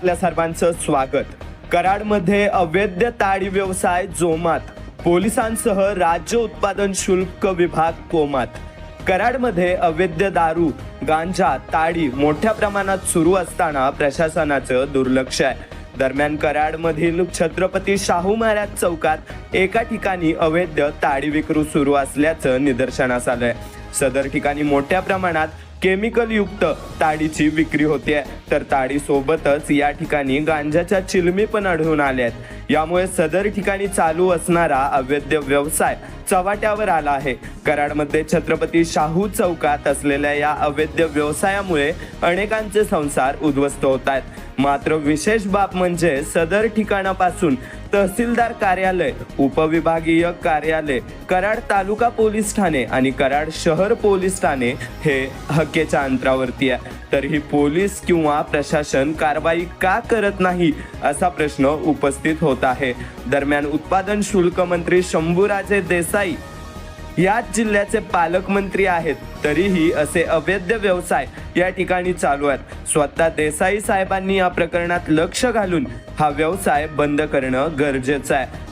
आपल्या सर्वांचं स्वागत. कराडमध्ये अवैध ताडी व्यवसाय जोमात. पोलिसांसह राज्य उत्पादन शुल्क विभाग कोमात. कराडमध्ये अवैध दारू गांजा ताडी मोठ्या प्रमाणात सुरू असताना प्रशासनाचं दुर्लक्ष आहे. दरम्यान कराडमधील छत्रपती शाहू महाराज चौकात एका ठिकाणी अवैध ताडी विक्रू सुरू असल्याचं निदर्शनास आलंय. सदर ठिकाणी मोठ्या प्रमाणात केमिकलयुक्त ताडीची विक्री होते तर ताडीसोबतच या ठिकाणी गांजाच्या चिलमी पण आढळून आल्या आहेत यामुळे सदर ठिकाणी चालू असणारा अवैध व्यवसाय चव्हाट्यावर आला आहे. कराडमध्ये छत्रपती शाहू चौकात असलेल्या या अवैध व्यवसायामुळे अनेकांचे संसार उद्ध्वस्त होत आहेत. मात्र विशेष बाब म्हणजे सदर ठिकाणापासून तहसीलदार कार्यालय उपविभागीय कार्यालय कराड तालुका पोलीस ठाणे आणि कराड शहर पोलीस ठाणे हे हक्केच्या अंतरावरती आहे. तरीही पोलीस किंवा प्रशासन कारवाई का करत नाही असा प्रश्न उपस्थित होत आहे. दरम्यान उत्पादन शुल्क मंत्री शंभूराजे देसाई याच जिल्ह्याचे पालकमंत्री आहेत. तरीही असे अवैध व्यवसाय या ठिकाणी चालू आहेत. स्वतः देसाई साहेबांनी या प्रकरणात लक्ष घालून हा व्यवसाय बंद करणं गरजेचं आहे.